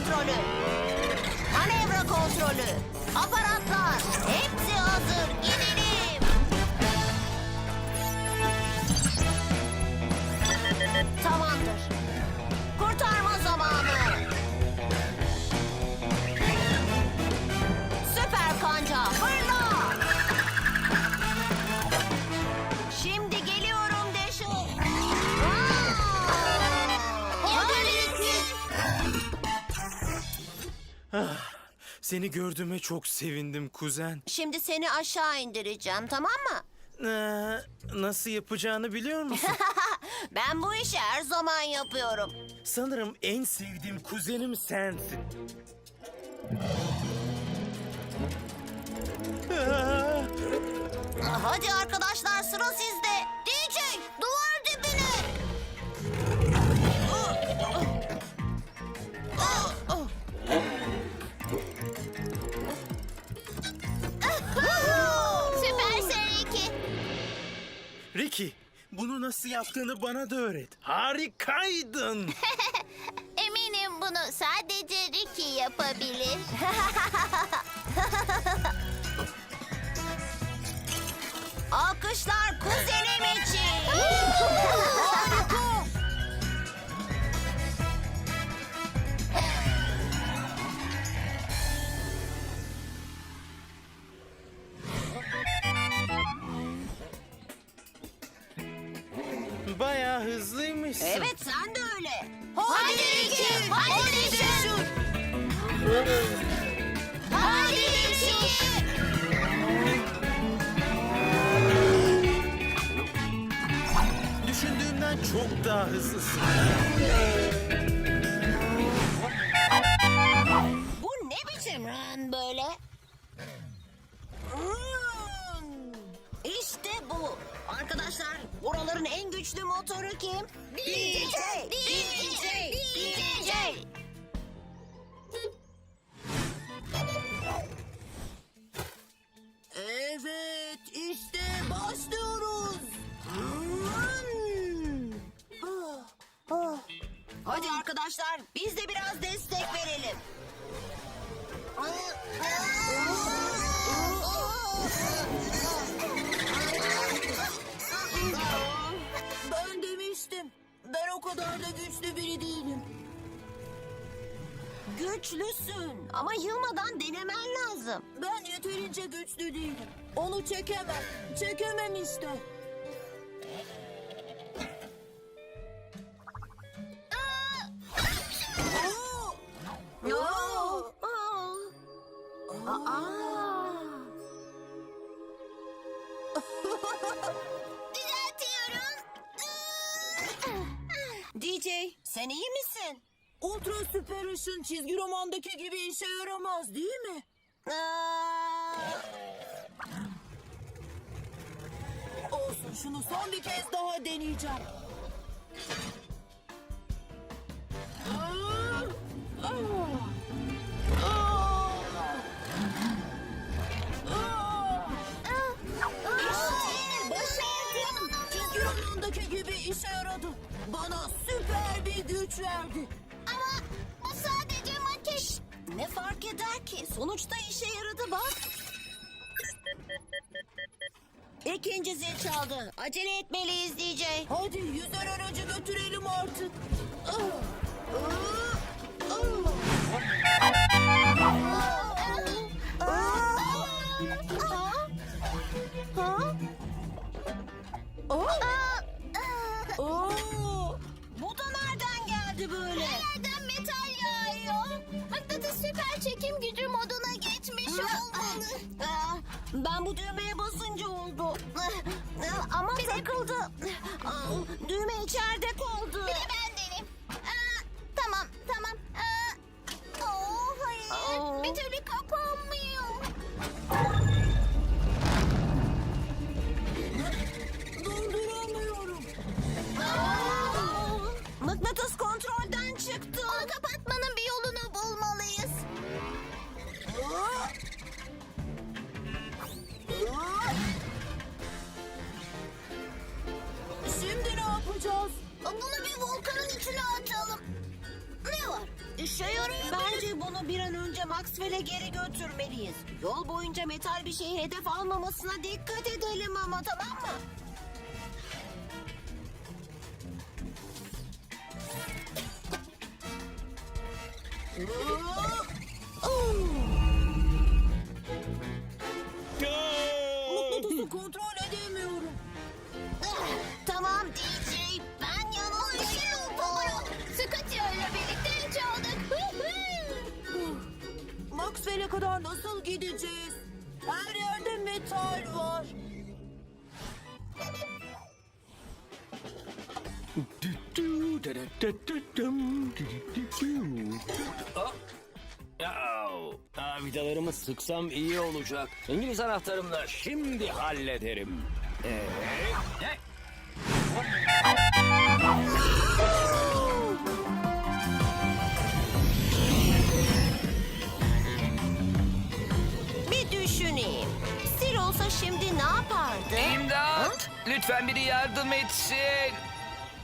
kontrolü. Manevra kontrolü. Aparatlar. Hepsi Seni gördüğüme çok sevindim kuzen. Şimdi seni aşağı indireceğim tamam mı? Ee, nasıl yapacağını biliyor musun? Ben bu işi her zaman yapıyorum. Sanırım en sevdiğim kuzenim sensin. Aa, Hadi arkadaşlar sıra sizde. Nasıl yaptığını bana da öğret. Harikaydın. Eminim bunu sadece Ricky yapabilir. Alkışlar kuzenim için. Evet sen de öyle. Hadi Ricky, hadi Ricky. Hadi Ricky. Düşündüğümden çok daha hızlısın. Arkadaşlar buraların en güçlü motoru kim? DJ! DJ! DJ! Evet işte başlıyoruz. Hadi arkadaşlar biz de biraz destek verelim. Kadar da güçlü biri değilim. Güçlüsün ama yılmadan denemen lazım. Ben yeterince güçlü değilim. Onu çekemem. Çekemem işte. DJ, sen iyi misin? Ultra süper ışın çizgi romandaki gibi işe yaramaz değil mi? Aa, Olsun şunu son bir kez daha deneyeceğim. Acele etmeliyiz DJ. Hadi yüzer aracı götürelim artık. Ah! Ah! Ah! Oo! Bu da nereden geldi böyle? Nereden metal yağıyor? Mıknatıs süper çekim gücü moduna geçmiş olmalı. Ben bu düğmeye bunu bir an önce Maxwell'e geri götürmeliyiz. Yol boyunca metal bir şeyi hedef almamasına dikkat edelim ama tamam mı? Mıknatısı kontrol edemiyorum. Tamam DJ, Ha, vidalarımı sıksam iyi olacak. İngiliz anahtarımla şimdi hallederim. Ee, ne? Bir düşüneyim. Stil olsa şimdi ne yapardı? İmdat! Lütfen biri yardım etsin.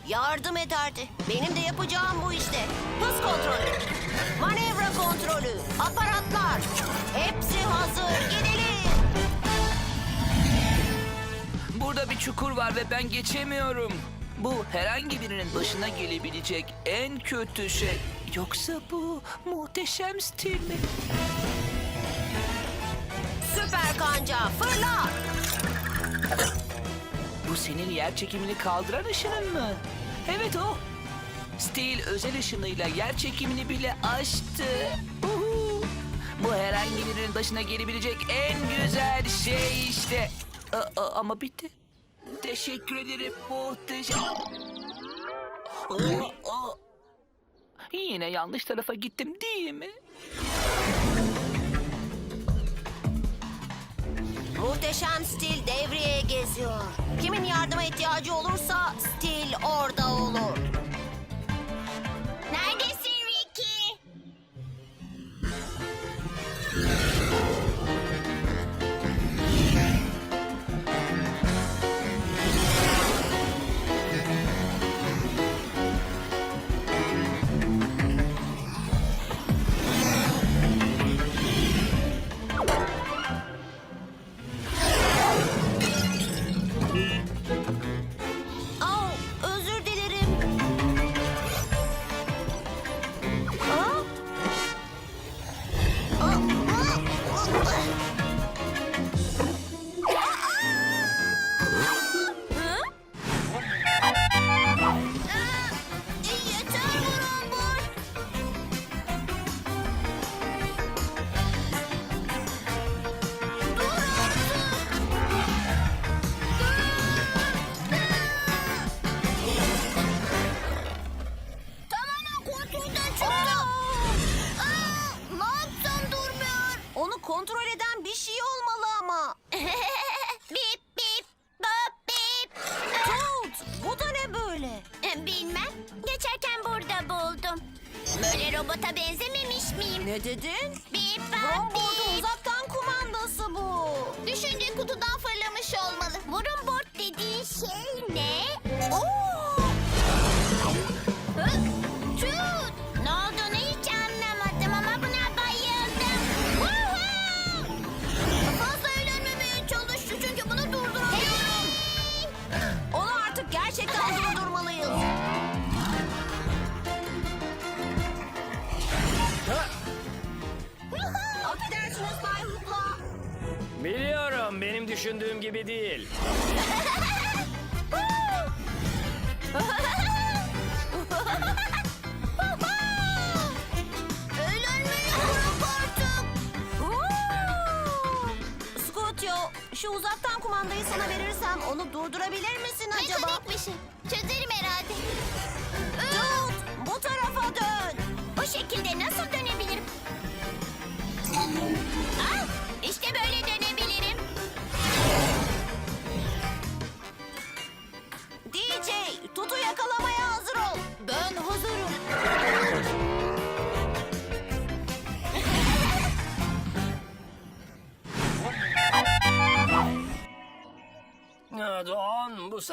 Yardım ederdi. Benim de yapacağım bu işte. Hız kontrolü, manevra kontrolü, aparatlar. Hepsi hazır. Gidelim. Burada bir çukur var ve ben geçemiyorum. Bu herhangi birinin başına gelebilecek en kötü şey. Yoksa bu muhteşem stil mi? Süper kanca fırla. Senin yer çekimini kaldıran ışının mı? Evet o. Stil özel ışınıyla yer çekimini bile aştı. Bu herhangi birinin başına gelebilecek en güzel şey işte. A- a- ama bitti. Teşekkür ederim muhteşem. Aa, aa. Yine yanlış tarafa gittim değil mi? Muhteşem stil devreye geziyor. Kimin yardıma ihtiyacı olursa stil orada olur. Bilmem. Geçerken burada buldum. Böyle robota benzememiş miyim? Ne dedin? Bip Romboard'un bip. uzaktan kumandası bu. Düşünce kutudan fırlamış olmalı. Burun board dediğin şey ne? Oo! Hı? Tut. Ne olduğunu hiç anlamadım ama buna bayıldım. Woohoo! Fazla eğlenmemeye çünkü bunu durduramıyorum. Onu artık gerçekten durdurmalıyız. Düşündüğüm gibi değil. Eğlenmeyi bırak artık. Scotio, şu uzaktan kumandayı sana verirsem onu durdurabilir misin acaba? Mekanik bir şey. Çözerim herhalde. Tut, bu tarafa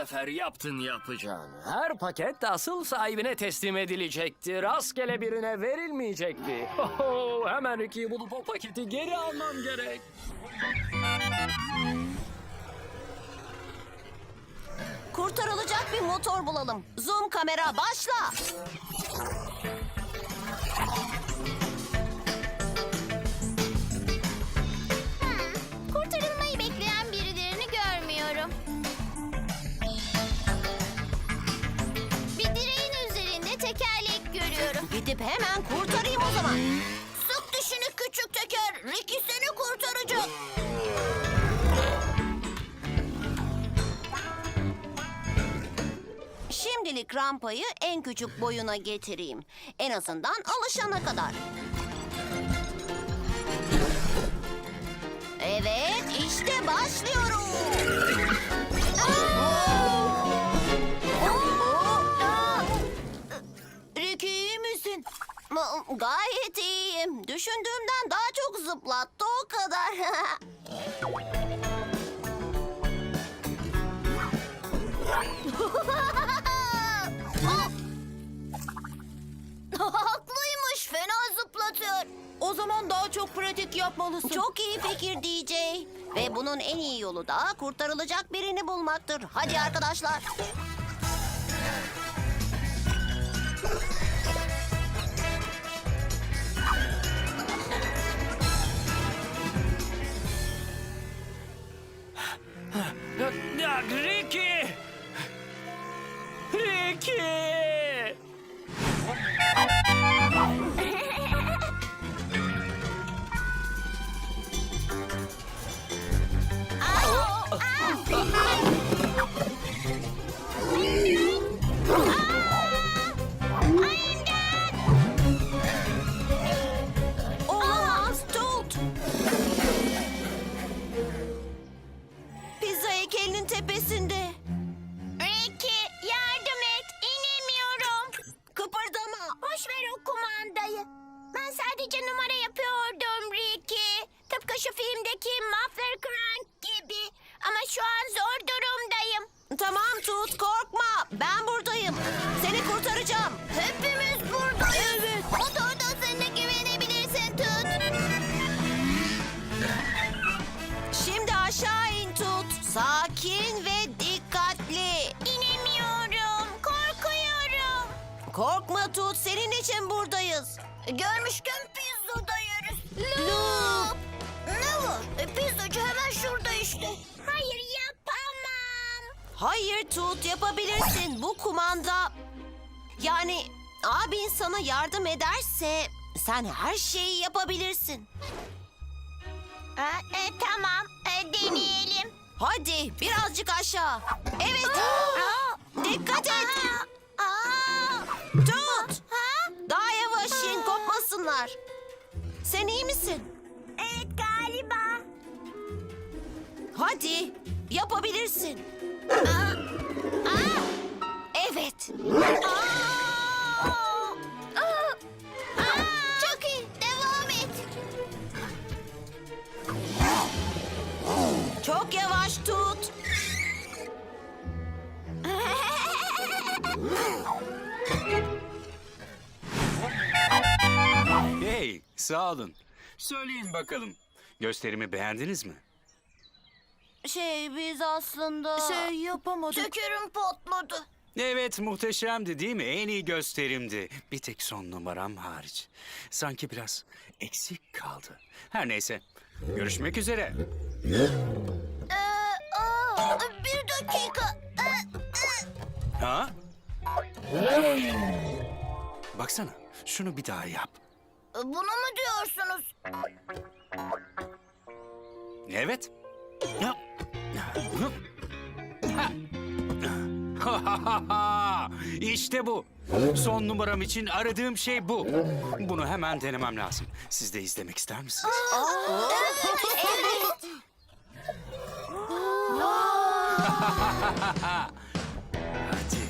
sefer yaptın yapacağını. Her paket asıl sahibine teslim edilecekti. Rastgele birine verilmeyecekti. Oho, hemen Ricky'yi bulup o paketi geri almam gerek. Kurtarılacak bir motor bulalım. Zoom kamera başla. Gidip hemen kurtarayım o zaman. Sık dişini küçük teker. Ricky seni kurtaracak. Şimdilik rampayı en küçük boyuna getireyim. En azından alışana kadar. Evet, işte başlıyorum. Ricky Düşündüğümden daha çok zıplattı o kadar. Haklıymış. Fena zıplatıyor. O zaman daha çok pratik yapmalısın. Çok iyi fikir DJ. Ve bunun en iyi yolu da kurtarılacak birini bulmaktır. Hadi arkadaşlar. Ricky! Ricky! Tut korkma. Ben buradayım. Seni kurtaracağım. Hepimiz buradayız. Evet. Motorda seninle güvenebilirsin Tut. Şimdi aşağı in tut. Sakin ve dikkatli. İnemiyorum. Korkuyorum. Korkma tut. Senin için buradayız. Görmüşken Hayır tut yapabilirsin. Bu kumanda... Yani abin sana yardım ederse sen her şeyi yapabilirsin. E, e, tamam. E, deneyelim. Hadi birazcık aşağı. Evet. Dikkat et. Aa. Tut. Daha yavaş in kopmasınlar. Sen iyi misin? Evet galiba. Hadi yapabilirsin. Evet. Çok iyi. Devam et. Çok yavaş tut. Hey, sağ olun. Söyleyin bakalım. Gösterimi beğendiniz mi? Şey biz aslında... Şey yapamadık. Şekerim patladı. Evet, muhteşemdi değil mi? En iyi gösterimdi. Bir tek son numaram hariç. Sanki biraz eksik kaldı. Her neyse, görüşmek üzere. Ee, aa, bir dakika. Ee, Ha? Baksana, şunu bir daha yap. Bunu mu diyorsunuz? Evet. Ya. Ha. işte bu. Son numaram için aradığım şey bu. Bunu hemen denemem lazım. Siz de izlemek ister misiniz? Hadi.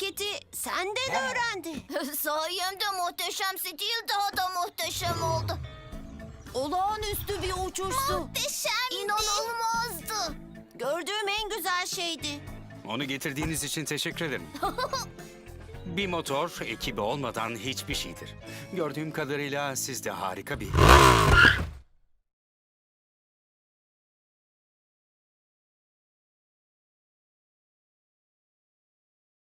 Paketi senden öğrendi. Sayemde muhteşem stil daha da muhteşem oldu. Olağanüstü bir uçuştu. Muhteşemdi. İnanılmazdı. Gördüğüm en güzel şeydi. Onu getirdiğiniz için teşekkür ederim. bir motor ekibi olmadan hiçbir şeydir. Gördüğüm kadarıyla siz de harika bir